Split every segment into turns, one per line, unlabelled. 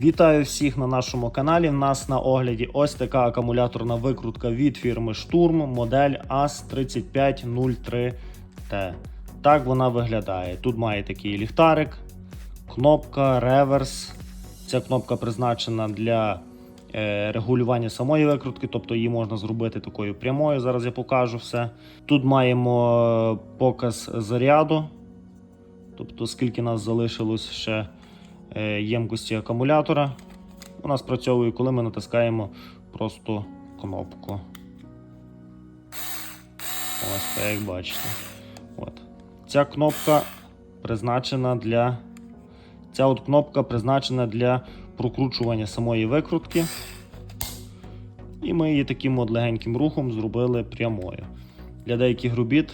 Вітаю всіх на нашому каналі. В нас на огляді ось така акумуляторна викрутка від фірми Штурм, модель AS3503T. Так вона виглядає. Тут має такий ліхтарик, кнопка, реверс. Ця кнопка призначена для е, регулювання самої викрутки, тобто її можна зробити такою прямою. Зараз я покажу все. Тут маємо е, показ заряду, тобто скільки нас залишилось ще ємкості акумулятора. Вона спрацьовує, коли ми натискаємо просто кнопку. Ось так, як бачите. От. Ця кнопка призначена для. Ця от кнопка призначена для прокручування самої викрутки. І ми її таким от легеньким рухом зробили прямою. Для деяких робіт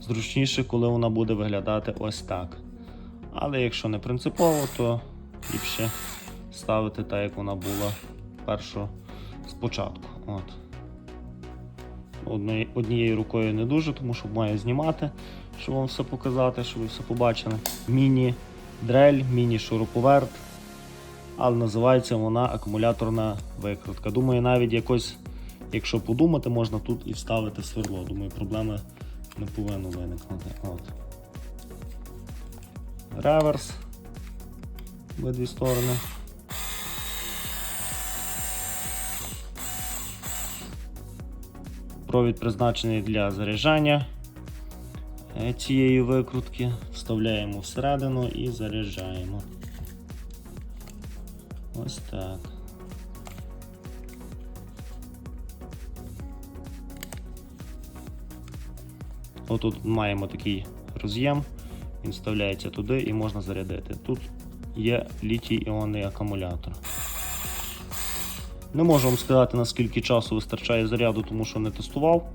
зручніше, коли вона буде виглядати ось так. Але якщо не принципово, то ліпше ставити так, як вона була першу спочатку. От. Одної- Однією рукою не дуже, тому що маю знімати, щоб вам все показати, щоб ви все побачили. Міні-дрель, міні-шуруповерт. Але називається вона акумуляторна викрутка. Думаю, навіть якось, якщо подумати, можна тут і вставити сверло. Думаю, проблеми не повинно виникнути. От. Реверс. Обидві сторони. Провід призначений для заряджання е, цієї викрутки. Вставляємо всередину і заряджаємо. Ось так. Отут маємо такий роз'єм, він вставляється туди і можна зарядити. Тут є літій іонний акумулятор. Не можу вам сказати, наскільки часу вистачає заряду, тому що не тестував.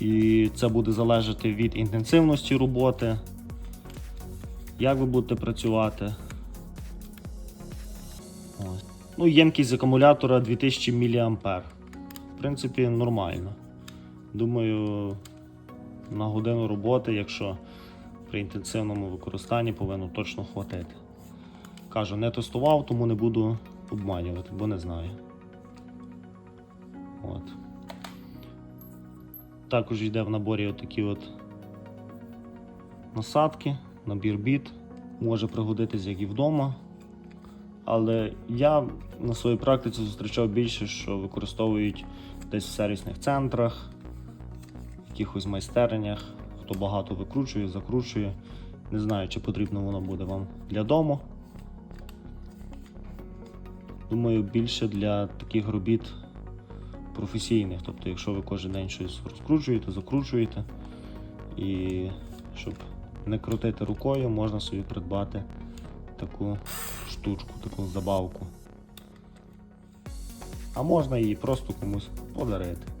І це буде залежати від інтенсивності роботи, як ви будете працювати. Ось. Ну, ємкість акумулятора 2000 мА. В принципі, нормально. Думаю, на годину роботи, якщо при інтенсивному використанні повинно точно хватити. Кажу, не тестував, тому не буду обманювати, бо не знаю. От. Також йде в наборі отакі от насадки, набір біт. Може пригодитись як і вдома. Але я на своїй практиці зустрічав більше, що використовують десь в сервісних центрах, якихось майстернях, хто багато викручує, закручує. Не знаю, чи потрібно воно буде вам для дому. Думаю, більше для таких робіт професійних. Тобто, якщо ви кожен день щось розкручуєте, закручуєте, і щоб не крутити рукою, можна собі придбати таку штучку, таку забавку. А можна її просто комусь подарити.